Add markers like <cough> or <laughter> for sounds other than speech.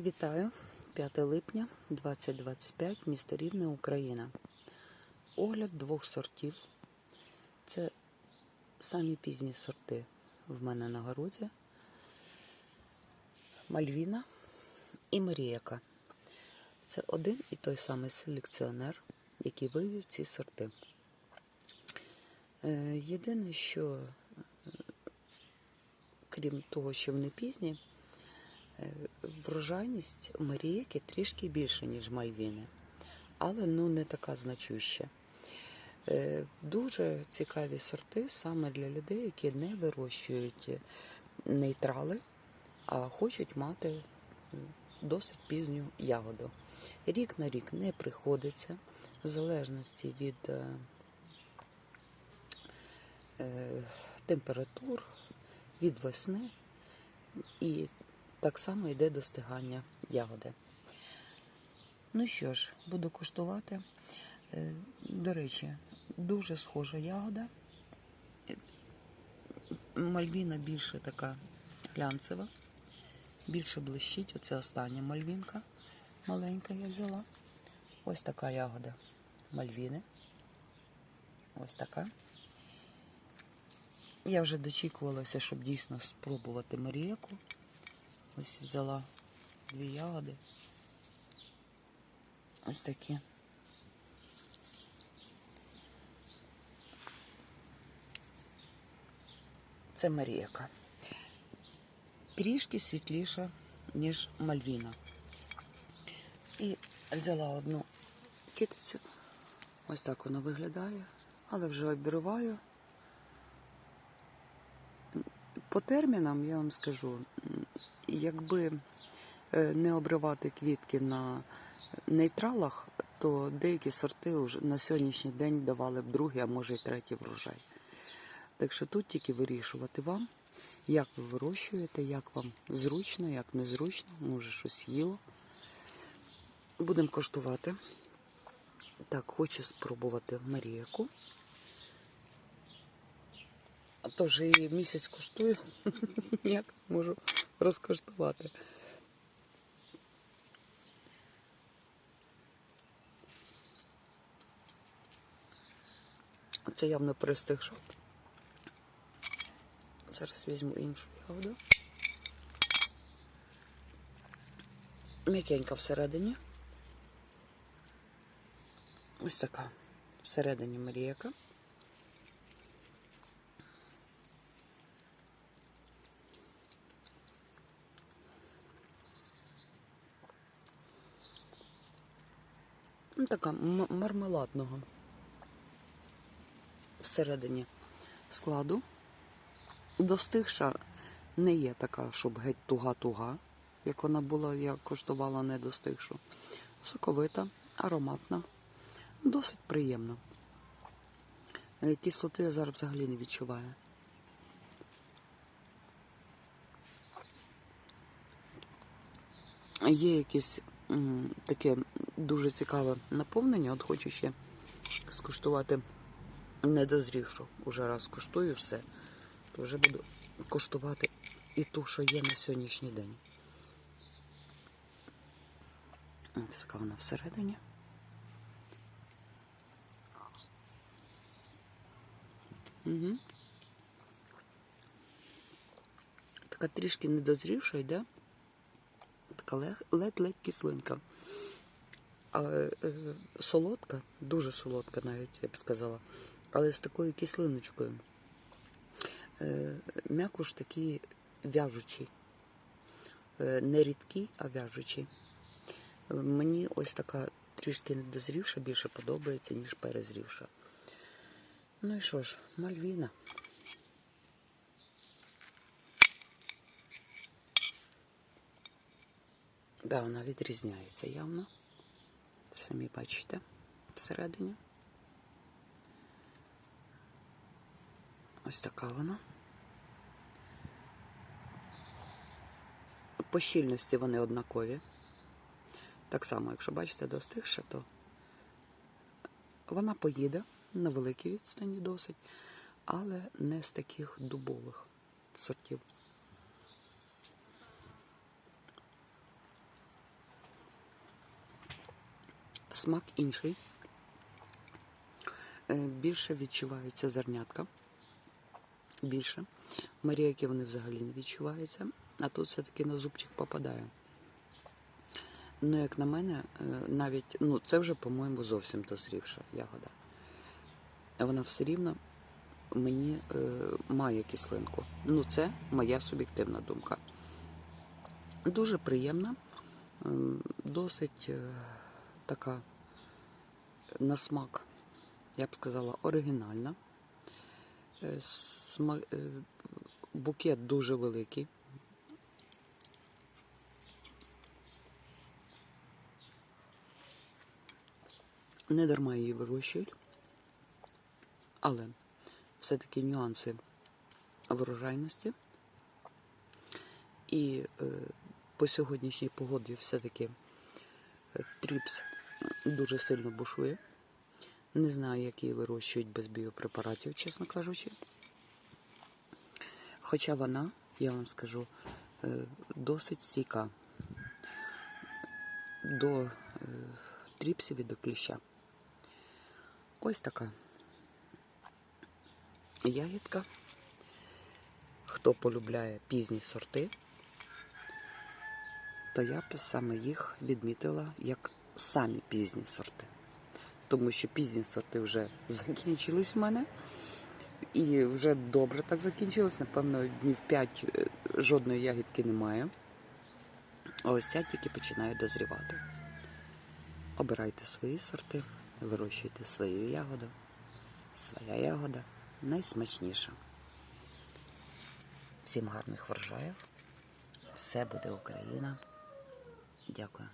Вітаю! 5 липня 2025, місто Рівне, Україна. Огляд двох сортів. Це самі пізні сорти в мене на городі. Мальвіна і Маріяка. Це один і той самий селекціонер, який вивів ці сорти. Е, Єдине, що е, крім того, що вони пізні, Е, Врожайність Маріяки трішки більше, ніж Мальвіни, але ну не така значуща. Е, Дуже цікаві сорти саме для людей, які не вирощують нейтрали, а хочуть мати досить пізню ягоду. Рік на рік не приходиться, в залежності від е, е, температур, від весни і так само йде достигання ягоди. Ну що ж, буду куштувати. Е, До речі, дуже схожа ягода. Мальвіна більше така глянцева, більше блищить. Оце остання мальвінка маленька я взяла. Ось така ягода мальвіни. Ось така. Я вже дочікувалася, щоб дійсно спробувати Маріяку. Ось взяла дві ягоди. Ось такі. Це Маріяка. Трішки світліша, ніж Мальвіна. І взяла одну китицю. Ось так вона виглядає, але вже обірваю. По термінам я вам скажу, якби е, не обривати квітки на нейтралах, то деякі сорти вже на сьогоднішній день давали б другий, а може й третій врожай. Так що тут тільки вирішувати вам, як ви вирощуєте, як вам зручно, як незручно, може щось їло. Будемо коштувати. Так, хочу спробувати Маріяку. А то вже і місяць коштую, ніяк <laughs> не можу розкоштувати. Це явно перестигшо. Зараз візьму іншу ягоду. М'якенька всередині. Ось така. Всередині Маріяка. Ну, така мармеладного всередині складу. Достигша не є така, щоб геть туга-туга, як вона була, я коштувала не достигшу. Соковита, ароматна, досить приємна. Е, Кислоти я зараз взагалі не відчуваю. Є якесь м, таке дуже цікаве наповнення. От хочу ще скуштувати недозрівшу. Уже раз коштую все, то вже буду коштувати і ту, що є на сьогоднішній день. Ось така вона всередині. Угу. Така трішки недозрівша йде. Така ледь-ледь кислинка. Але е, солодка, дуже солодка навіть, я б сказала, але з такою кислиночкою. Е, м'якош такий в'яжучий. Е, не рідкий, а в'яжучий. Мені ось така трішки недозрівша більше подобається, ніж перезрівша. Ну і що ж, Мальвіна. Да, вона відрізняється явно. Самі бачите всередині. Ось така вона. По щільності вони однакові. Так само, якщо бачите, достигше, то вона поїде на великій відстані досить, але не з таких дубових сортів. Смак інший. Е, Більше відчуваються зернятка. Більше. Маріяки вони взагалі не відчуваються, а тут все-таки на зубчик попадає. Ну, як на мене, е, навіть, ну, це вже, по-моєму, зовсім дозрівша ягода. Вона все рівно мені е, має кислинку. Ну, це моя суб'єктивна думка. Дуже приємна, ем, досить е, така на смак, я б сказала, оригінальна. Е, е, Букет дуже великий. Не дарма її вирощують, але все-таки нюанси врожайності. І е, по сьогоднішній погоді все-таки тріпс дуже сильно бушує. Не знаю, як її вирощують без біопрепаратів, чесно кажучи. Хоча вона, я вам скажу, е, досить стійка до е, тріпсів і до кліща. Ось така ягідка. Хто полюбляє пізні сорти, то я б саме їх відмітила як самі пізні сорти. Тому що пізні сорти вже закінчились в мене. І вже добре так закінчилось. Напевно, днів 5 жодної ягідки немає. А ось ця тільки починає дозрівати. Обирайте свої сорти, вирощуйте свою ягоду. Своя ягода найсмачніша. Всім гарних врожаїв. Все буде Україна. Дякую.